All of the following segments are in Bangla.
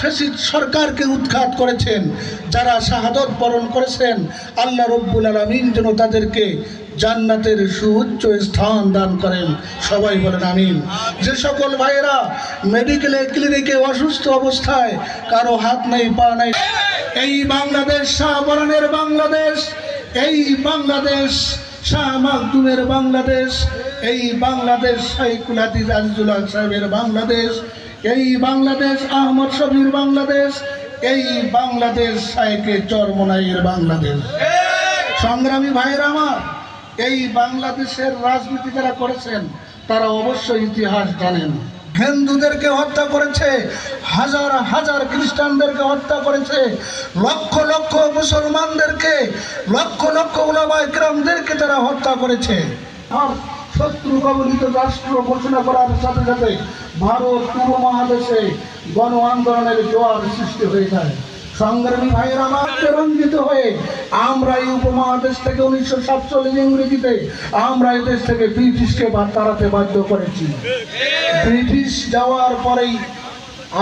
ফেসিদ সরকারকে উৎখাত করেছেন, যারা শাহাদত বরণ করেছেন, আল্লাহ রব্বুল আলমিন যেন তাদেরকে জান্নাতের সুউচ্চ স্থান দান করেন। সবাই বলেন আমিন। যে সকল ভাইয়েরা মেডিকেলে, ক্লিনিকে অসুস্থ অবস্থায় কারও হাত নেই, পা নেই, এই বাংলাদেশ শাহবরণের বাংলাদেশ, এই বাংলাদেশ শাহ মাকদুমের বাংলাদেশ, এই বাংলাদেশ শাইকুল হাদিস আজিজুল সাহেবের বাংলাদেশ এই বাংলাদেশ, আহমদ শফির বাংলাদেশ, এই বাংলাদেশ শাইকে চরমনাইয়ের বাংলাদেশ। সংগ্রামী ভাইয়েরা আমার, এই বাংলাদেশের রাজনীতি যারা করেছেন, তারা অবশ্যই ইতিহাস জানেন। হিন্দুদেরকে হত্যা করেছে, হাজার হাজার খ্রিস্টানদেরকে হত্যা করেছে, লক্ষ লক্ষ মুসলমানদেরকে, লক্ষ লক্ষ ওলামা ইকরামদেরকে তারা হত্যা করেছে। শত্রু কবলিত রাষ্ট্র ঘোষণা করার সাথে সাথে ভারত পূর্ব মহাদেশে গণ আন্দোলনের জোয়ার সৃষ্টি হয়ে যায়। সংগ্রামী ভাইয়ের রঞ্জিত হয়ে আমরা এই উপমহাদেশ থেকে উনিশশো সাতচল্লিশ ইংরেজিতে আমরা এই দেশ থেকে ব্রিটিশকে তাড়াতে বাধ্য করেছি। ব্রিটিশ যাওয়ার পরেই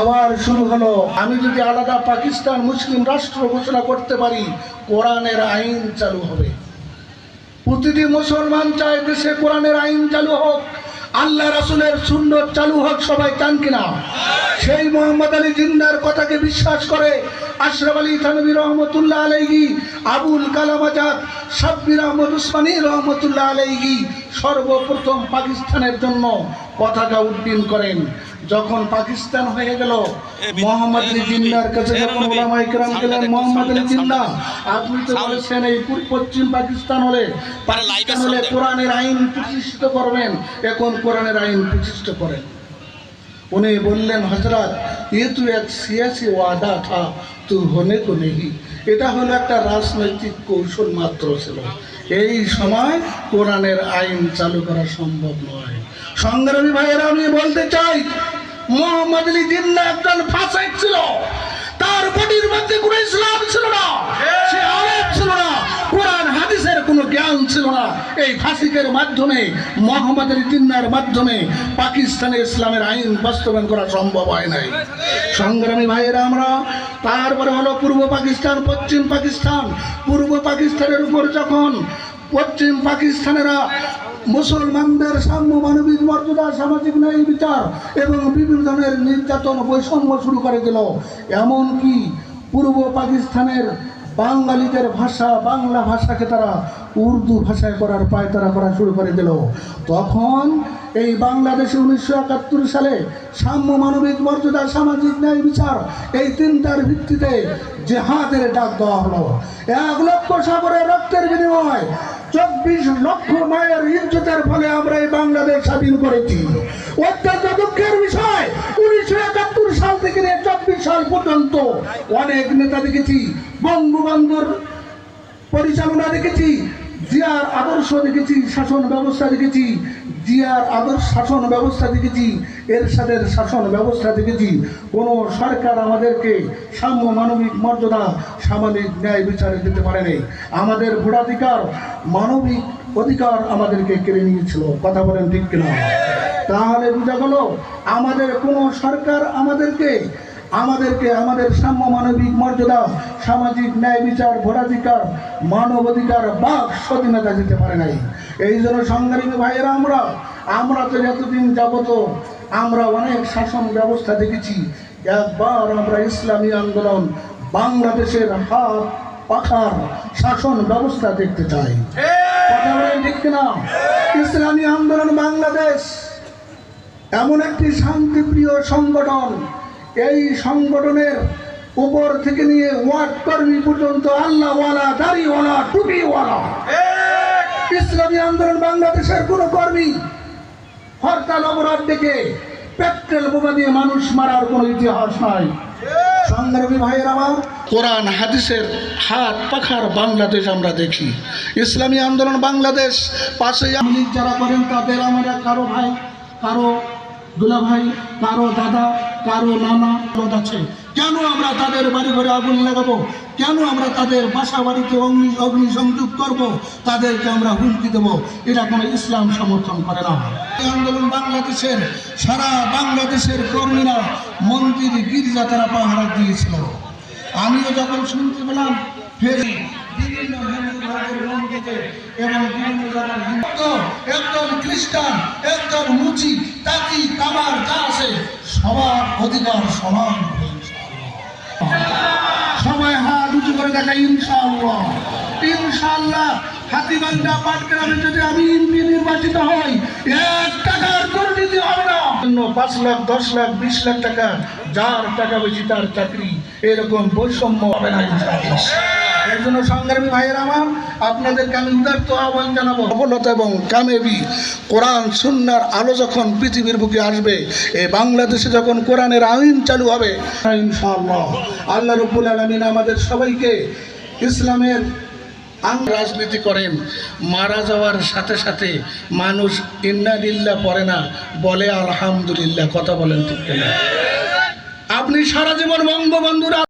আবার শুরু হলো, আমি যদি আলাদা পাকিস্তান মুসলিম রাষ্ট্র ঘোষণা করতে পারি, কোরআনের আইন চালু হবে। প্রতিটি মুসলমান চায় দেশে কোরআনের আইন চালু হোক, আল্লাহ রাসুলের সুন্দর চালু হোক, সবাই চান কিনা? সেই মোহাম্মদ আলী জিন্দার কথাকে বিশ্বাস করে আশরাফ আলী থানবী রহমতুল্লাহ আলাইহি, আবুল কালাম আজাদ, সাব্বির আহমদ উসমানী রহমতুল্লাহ আলাইহি সর্বপ্রথম পাকিস্তানের জন্য পতাকা উড্ডীন করেন। যখন পাকিস্তান হয়ে গেল মোহাম্মদ আলী জিন্নার কাছে যখন ওলামা ইকরাম গেলেন মোহাম্মদ আলী জিন্না। আপনি তো বলেছেন এই পূর্ব- পশ্চিম পাকিস্তান হলে পাকিস্তান হলে কোরআনের আইন প্রতিষ্ঠিত করবেন এখন কোরআনের আইন প্রতিষ্ঠিত করেন। উনি বললেন হজরত এ তো এক সিয়াসি ওয়াদা থা তু হনে কো নেহি। এটা হলো একটা রাজনৈতিক কৌশল মাত্র ছিল। এই সময় কোরআনের আইন চালু করা সম্ভব নয়। সংগ্রামী ভাইয়েরা আমি বলতে চাই মোহাম্মদ আলী জিন্না একজন ফাঁসাই ছিল। তার বডির মধ্যে কোনো ইসলাম ছিল না। সে আলেম ছিল না। কোরআন, হাদিসের কোনো জ্ঞান ছিল না। এই ফাসিকের মাধ্যমে, মোহাম্মদ আলী জিন্নার মাধ্যমে পাকিস্তানে ইসলামের আইন বাস্তবায়ন করা সম্ভব হয় নাই। সংগ্রামী ভাইয়েরা, আমরা তারপরে হলো পূর্ব পাকিস্তান, পশ্চিম পাকিস্তান। পূর্ব পাকিস্তানের উপর যখন পশ্চিম পাকিস্তানেরা মুসলমানদের সাম্য মানবিক মর্যাদা, সামাজিক ন্যায় বিচার এবং বিভিন্ন ধরনের নির্যাতন বৈষম্য শুরু করে দিল। এমনকি পূর্ব পাকিস্তানের বাঙালিদের ভাষা, বাংলা ভাষাকে তারা উর্দু ভাষায় করার পায়তারা করা শুরু করে দিল। তখন এই বাংলাদেশে উনিশশো একাত্তর সালে সাম্য মানবিক মর্যাদা, সামাজিক ন্যায় বিচার এই তিনটার ভিত্তিতে জেহাদের ডাক দেওয়া হলো। এক লক্ষ সাগরের রক্তের বিনিময় চব্বিশ লক্ষ মায়ের ইজ্জতের ফলে আমরা এই বাংলাদেশ স্বাধীন করেছি। অত্যন্ত দুঃখের বিষয়, উনিশশো একাত্তর সাল থেকে চব্বিশ সাল পর্যন্ত অনেক নেতা দেখেছি, বঙ্গবন্ধুর পরিচালনা দেখেছি, জিয়ার আদর্শ দেখেছি, শাসন ব্যবস্থা দেখেছি, জিয়ার আদর্শ শাসন ব্যবস্থা দেখেছি, এরশাদের শাসন ব্যবস্থা দেখেছি। কোনো সরকার আমাদেরকে সাম্য মানবিক মর্যাদা সামাজিক ন্যায় বিচারে দিতে পারেনি। আমাদের ভোটাধিকার, মানবিক অধিকার আমাদেরকে কেড়ে নিয়েছিল। কথা বলেন ঠিক কিনা? তাহলে বোঝা গেল, আমাদের কোনো সরকার আমাদেরকে আমাদেরকে আমাদের সাম্য মানবিক মর্যাদা, সামাজিক ন্যায় বিচার, ভোটাধিকার, মানব অধিকার, বাক স্বাধীনতা দিতে পারে নাই। এই জন্য সংগ্রামী ভাইয়েরা, আমরা আমরা তো যতদিন যাবত, আমরা অনেক শাসন ব্যবস্থা দেখেছি। একবার আমরা ইসলামী আন্দোলন বাংলাদেশের হাত পাখার শাসন ব্যবস্থা দেখতে চাই। কথা কিনা? ইসলামী আন্দোলন বাংলাদেশ এমন একটি শান্তিপ্রিয় সংগঠন। এই সংগঠনের উপর থেকে নিয়ে ওয়ার্ড কর্মী পর্যন্ত আল্লাহওয়ালা, দাড়িওয়ালা, টুপিওয়ালা। ইসলামী আন্দোলন বাংলাদেশের কোনো কর্মী হরতাল অবরোধ ডেকে পেট্রোল বোমা দিয়ে মানুষ মারার কোনো ইতিহাস নাই। কোরআন, হাদিসের হাত পাখার বাংলাদেশ আমরা দেখি। ইসলামী আন্দোলন বাংলাদেশ পাশে যারা করেন তাদের আমরা কারও ভাই, কারও দুলা ভাই কারও দাদা, কারও নানা লোক আছে। কেন আমরা তাদের বাড়ি ঘরে আগুন লাগাবো? কেন আমরা তাদের বাসা বাড়িতে অগ্নি অগ্নি সংযোগ করব? তাদেরকে আমরা হুমকি দেব। এটা কোনো ইসলাম সমর্থন করে না। এই আন্দোলন বাংলাদেশের, সারা বাংলাদেশের কর্মীরা মন্দির গির্জা তারা পাহারা দিয়েছিল। আমিও যখন শুনতে পেলাম, ফেরি মন্দিরে এবং বিভিন্ন একজন খ্রিস্টান একজন মুচি, তাকি কামার যা আছে, সবার অধিকার সমান সবাই হাত উঁচু করে দেখা ইনশাআল্লাহ। ইনশাআল্লাহ হাতিবান্ধা পাটগ্রামে যদি আমি নির্বাচিত হই, এক টাকার দুর্নীতি হবে না। পাঁচ লাখ, দশ লাখ, বিশ লাখ টাকা, যার টাকা বেশি তার চাকরি, এরকম বৈষম্য হবে না ইনশাআল্লাহ। এর জন্য সংগ্রামী ভাইয়ের আমার আপনাদেরকে আমি উদার্ত আহ্বান জানাব। সফলতা এবং কামেবি, কোরআন, সুন্নার আলো যখন পৃথিবীর বুকে আসবে এই বাংলাদেশে যখন কোরআনের আইন চালু হবে, ইনশাআল্লাহ। আল্লাহ রব্বুল আলমিন আমাদের সবাইকে ইসলামের রাজনীতি করেন। মারা যাওয়ার সাথে সাথে মানুষ ইন্নালিল্লাহ পড়ে না, বলে আলহামদুলিল্লাহ, কথা বলেন ঠিক আপনি সারা জীবন বঙ্গবন্ধুরা